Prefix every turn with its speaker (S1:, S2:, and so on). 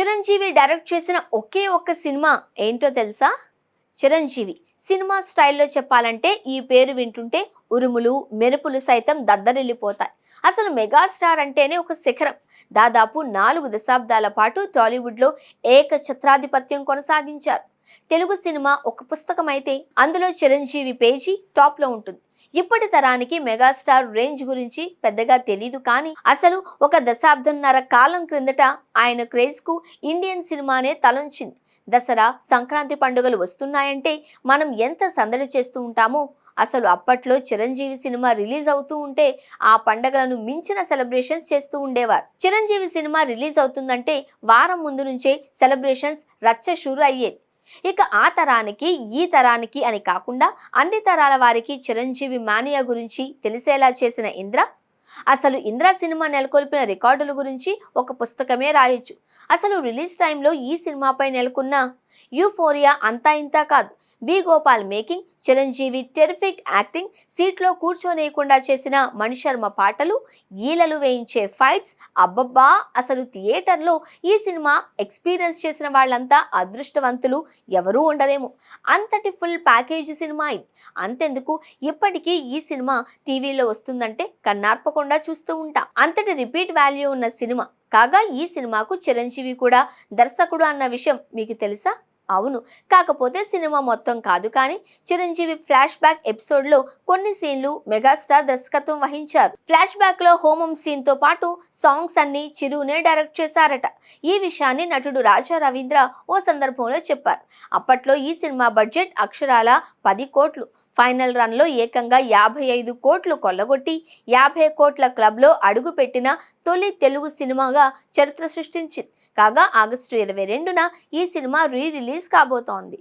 S1: Chiranjeevi direct చేసిన ఒకే ఒక్క cinema ఏంటో తెలుసా? చిరంజీవి. సినిమా స్టైల్లో చెప్పాలంటే ఈ పేరు వింటుంటే ఉరుములు మెరుపులు సైతం దద్దరిల్లిపోతాయి. అసలు మెగాస్టార్ అంటేనే ఒక శిఖరం. దాదాపు నాలుగు దశాబ్దాల పాటు టాలీవుడ్లో ఏక ఛత్రాధిపత్యం కొనసాగించారు. తెలుగు సినిమా ఒక పుస్తకం అయితే అందులో చిరంజీవి పేజీ టాప్లో ఉంటుంది. ఇప్పటి తరానికి మెగాస్టార్ రేంజ్ గురించి పెద్దగా తెలీదు కానీ అసలు ఒక దశాబ్దంన్నర కాలం క్రిందట ఆయన క్రేజ్కు ఇండియన్ సినిమానే తలొంచింది. దసరా సంక్రాంతి పండుగలు వస్తున్నాయంటే మనం ఎంత సందడి చేస్తూ ఉంటామో అసలు అప్పట్లో చిరంజీవి సినిమా రిలీజ్ అవుతూ ఉంటే ఆ పండగలను మించిన సెలబ్రేషన్స్ చేస్తూ ఉండేవారు. చిరంజీవి సినిమా రిలీజ్ అవుతుందంటే వారం ముందు నుంచే సెలబ్రేషన్స్ రచ్చ షురు అయ్యేది ఇక ఆ తరానికి ఈ తరానికి అని కాకుండా అన్ని తరాల వారికి చిరంజీవి మానియా గురించి తెలిసేలా చేసిన ఇంద్ర. అసలు ఇంద్ర సినిమా నెలకొల్పిన రికార్డుల గురించి ఒక పుస్తకమే రాయొచ్చు. అసలు రిలీజ్ టైంలో ఈ సినిమాపై నెలకొన్న యూఫోరియా అంతా ఇంతా కాదు. B. Gopal making Chiranjeevi terrific acting సీట్లో కూర్చోనేయకుండా చేసిన మణిశర్మ పాటలు ఈలలు వేయించే ఫైట్స్ అబ్బబ్బా! అసలు థియేటర్లో ఈ సినిమా ఎక్స్పీరియన్స్ చేసిన వాళ్ళంతా అదృష్టవంతులు ఎవరూ ఉండరేమో. అంతటి ఫుల్ ప్యాకేజీ సినిమా ఇది. అంతెందుకు? ఇప్పటికీ ఈ సినిమా టీవీలో వస్తుందంటే కన్నార్పకుండా చూస్తూ ఉంటా. అంతటి రిపీట్ వాల్యూ ఉన్న సినిమా కాగా ఈ సినిమాకు చిరంజీవి కూడా దర్శకుడు అన్న విషయం మీకు తెలుసా? అవును. కాకపోతే సినిమా మొత్తం కాదు కానీ చిరంజీవి ఫ్లాష్ బ్యాక్ ఎపిసోడ్లో కొన్ని సీన్లు మెగాస్టార్ దర్శకత్వం వహించారు. ఫ్లాష్ బ్యాక్లో హోమం సీన్తో పాటు సాంగ్స్ అన్ని చిరునే డైరెక్ట్ చేశారట. ఈ విషయాన్ని నటుడు రాజా రవీంద్ర ఓ సందర్భంలో చెప్పారు. అప్పట్లో ఈ సినిమా బడ్జెట్ అక్షరాల పది కోట్లు. ఫైనల్ రన్లో ఏకంగా యాభై ఐదు కోట్లు కొల్లగొట్టి యాభై కోట్ల క్లబ్లో అడుగుపెట్టిన తొలి తెలుగు సినిమాగా చరిత్ర సృష్టించింది. కాగా ఆగస్టు ఇరవై రెండున ఈ సినిమా రీ రిలీజ్ కాబోతోంది.